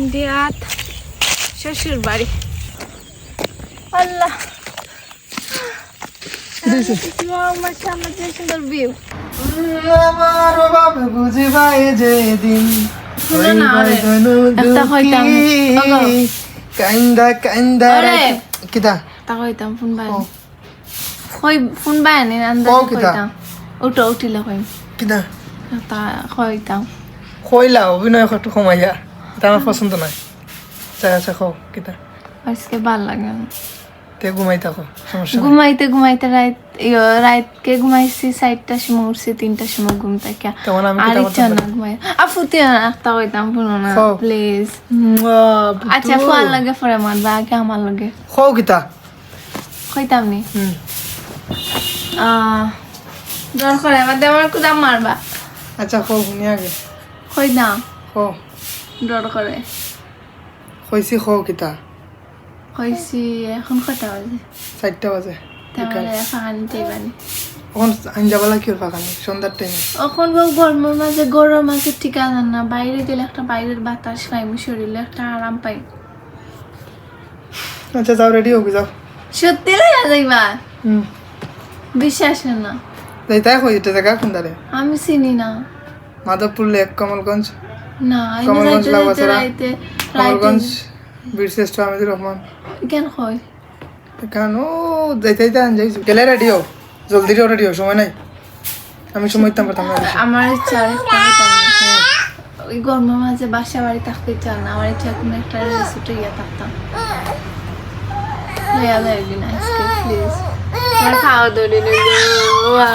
ইন্ডিয়াত শ্বশুর বাড়ি। আল্লাহ। যে আমার। কান্দা কান্দা ওরে। কিতা? তা কইতাম ফোন বাই ও। কই ফোন বাই নি আন্দাজ ও, কিতা? কইতাম। উঠো উঠিলে কইম কিতা? তা কইতাম। কইলা অভিনয় একটু কমাইয়া এটা আমার পছন্দ নাই আচ্ছা আচ্ছা খাও কিতা? আজকে ভালো লাগে। তে ঘুমাই থাকো সমস্যা ঘুমাইতে ঘুমাইতে রাত রাতকে ঘুমাইছি চারটার সময় উঠছি তিনটার সময় ঘুম থেকে। আর ইচ্ছা না ঘুমাই আফুতে একটা কইতাম শুনো না প্লিজ আচ্ছা। ফোন লাগে পরে মারবা আগে আমার লাগে। খাও কিতা? কইতাম নি? হুম। আহ ডর করে এবার দেওয়ার কুদাম মারবা। আচ্ছা খাও শুনি আগে। কইতাম খাও। ডর করে কইছি খাও কিতা। কইছি এখন কটা বাজে। চারটা বাজে। তাহলে ফাঁকানি যাইবানি এখন আইন যাবালা কি ফাঁকানি সন্ধ্যার টাইমে এখন বউ গরমের মাঝে গরম মাঝে ঠিকানা না বাইরে গেলে একটা বাইরের বাতাস পাই শরীরে একটা আরাম পাই আচ্ছা যাও রেডি হোক যাও। সত্যি লাগা যাইবা হুম বিশ্বাস না। যাই তাই কই এটা জায়গা কোন দাঁড়ে আমি চিনি না। মাধবপুর লেক কমলগঞ্জ। কমলগঞ্জ রাইতে কমলগঞ্জ বীরশ্রেষ্ঠ আমিদুর রহমান। কেন কয় কেন? যাইতে যাইতে আন যাইছো। গেলে রেডি হও। জলদি রেডি হও সময় নাই। আমি সময় দিতাম পারতাম না আমার ইচ্ছা না। ওই গরমের মাঝে বাসা বাড়ি থাকতে ইচ্ছা না। আমার ইচ্ছা কোনো একটা রেসিপি ইয়ে থাকতাম। প্লিজ আমার খাওয়া দৌড়ি খাওয়া।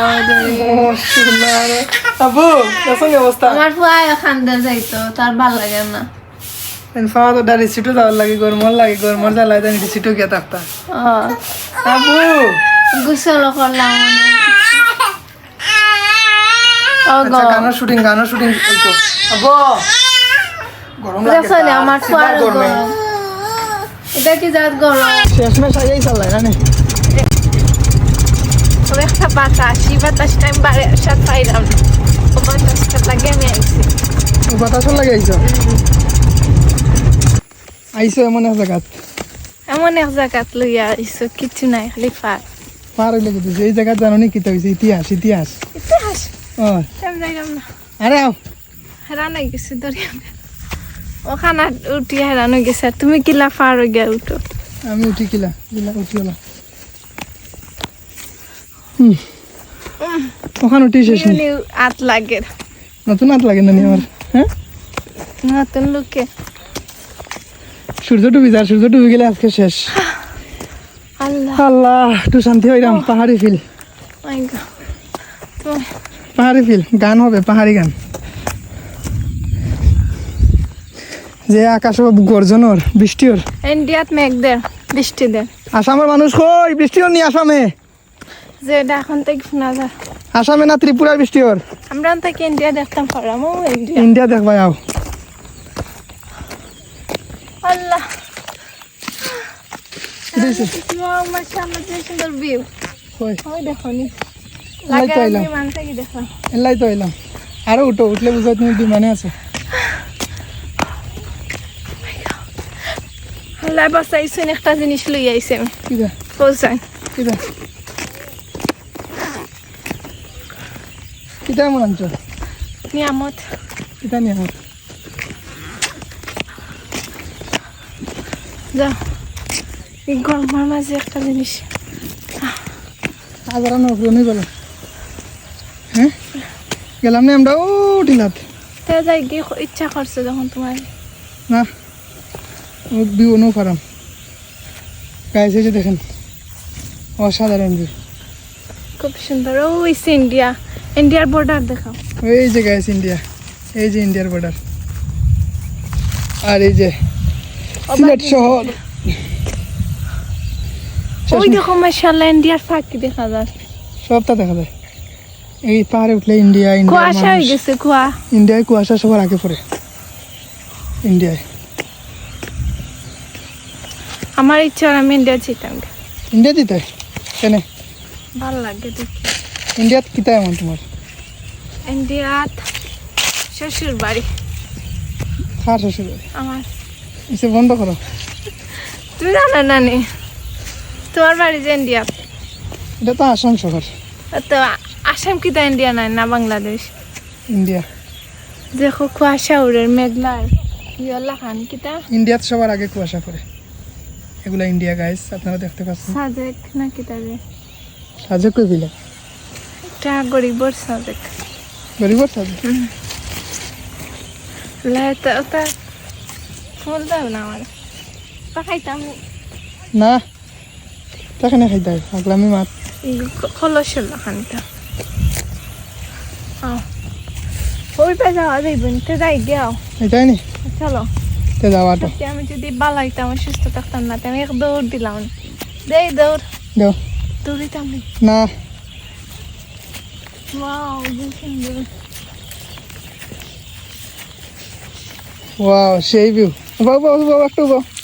আবু দেখুন কি অবস্থা? আমার ফুয়া খান্দা যাইতো তার ভালো লাগে না। ফাওয়া তো ডালি সিটু যাওয়ার লাগে গরমর লাগে গরমর জ্বালায় জানি সিটু গিয়ে থাকতা। আবু! গোসল করলাম আচ্ছা গানের শুটিং গানের শুটিং করতো। আবু! গরম লাগে আমার তা, ফুয়ার গরমে। এটা কি জাত গরম? শেষমেশ আইয়াই চালাই না আমি বাড়ি আসার পাইলাম না। ও বাতাসটা লাগে আমি আইছি। ও বাতাসর লাগে আইছো আইছো এমন এক জায়গাত? এমন এক জায়গাত লইয়া আইছো কিছু নাই খালি ফাঁক পার হইলে বুঝছি? এই জায়গাত জানো নি কিতা হইছে? ইতিহাস ইতিহাস। ইতিহাস? ও। আমি যাইলাম না। আরে আও। হেরান হয়ে গেছে দরিয়া ওখানে উঠি হেরান হয়ে গেছে। তুমি কিলা ফার হয়ে গিয়া উঠো। আমি উঠি কিলা কিলা উঠি গেলা হুম ওখানে উঠি শেষ আত লাগে। নতুন হাত লাগে না আমার? হ্যাঁ? নতুন লোকে সূর্য ডুবি যা সূর্য ডুবি গেলে আজকে শেষ। আল্লাহ। আল্লাহ একটু শান্তি হইলাম পাহাড়ি ফিল পাহাড়ি ফিল গান হবে পাহাড়ি গান। যে আকাশ গর্জনর বৃষ্টির ইন্ডিয়াত মেঘ দেয় বৃষ্টি দেয় আসামের মানুষ কই বৃষ্টিও নি আসামে? যে এটা এখন থেকে শোনা যায়। আসামে না ত্রিপুরার বৃষ্টির আমরা থেকে ইন্ডিয়া দেখতাম পারাম ও ইন্ডিয়া ইন্ডিয়া দেখবা আও। আল্লাহ। সুন্দর ভিউ ওই দেখো নি। এলাই তো এলাম আরও উঠো উঠলে বুঝো তুমি বিমানে আছো। আল্লাহ বাসাইছেন একটা জিনিস লই আইছে আমি কিদা পৌঁছাই কিতা এমন আনছো নিয়ামত। কিতা নিয়ে আমার যাও। এই গরমের মাঝে একটা জিনিস। হাজার নকরি নেই বলো হ্যাঁ? গেলাম না আমরা ও টিলাত তে যাই গিয়ে ইচ্ছা করছে যখন তোমার। না ও ভিউ নো ফারাম গাইস এই যে দেখেন। অসাধারণ ভিউ খুব সুন্দর। ওই সে ইন্ডিয়া ইন্ডিয়ার বর্ডার দেখাও। এই যে গাইস ইন্ডিয়া এই যে ইন্ডিয়ার বর্ডার আর এই যে সিলেট শহর। ওই দেখো মাশাআল্লাহ ইন্ডিয়ার ফাঁকি দেখা যায়। সবটা দেখা যায়। এই পাহাড়ে উঠলে ইন্ডিয়া ইন্ডিয়া কুয়াশা হয়ে গেছে কুয়া। ইন্ডিয়ায় কুয়াশা সবার আগে পড়ে। ইন্ডিয়ায় আমার ইচ্ছা আমি ইন্ডিয়া যেতাম। ইন্ডিয়া দিতে? কেন? ভালো লাগে দেখি ইন্ডিয়াত কিতা এমন তোমার? ইন্ডিয়াত শ্বশুর বাড়ি। খার শ্বশুর বাড়ি? আমার। এসে বন্ধ করো। তুমি জানো নানি তোমার বাড়ি যে ইন্ডিয়া এটা তো আসাম শহর। তো আসাম কি তা ইন্ডিয়া নাই না বাংলাদেশ? ইন্ডিয়া। দেখো কুয়াশা উড়ের মেঘলার ইয়লা খান কিতা? ইন্ডিয়াত সবার আগে কুয়াশা পড়ে। এগুলা ইন্ডিয়া গাইস আপনারা দেখতে পাচ্ছেন। সাজেক না কিতা রে? সাজেক কই বিলা? এটা গরিবর সাজেক গরিবর সাজে লাইতা ওটা ফুল দাও না আমার। পাখাইতাম না তাকে না খাইতে হয় আগলামি মাত খলসল খানিটা। ওই পে যাওয়া যাইবেন তে যাই গিয়াও এটাই নি? চলো। তে সত্যি আমি যদি বালাইতাম সুস্থ থাকতাম না আমি এক দৌড় দিলাম। দেই দৌড়। দাও দৌড়িতাম না। Uau, gente, andou. Uau, cheio, viu? Vou, vou, vou, vou, vou.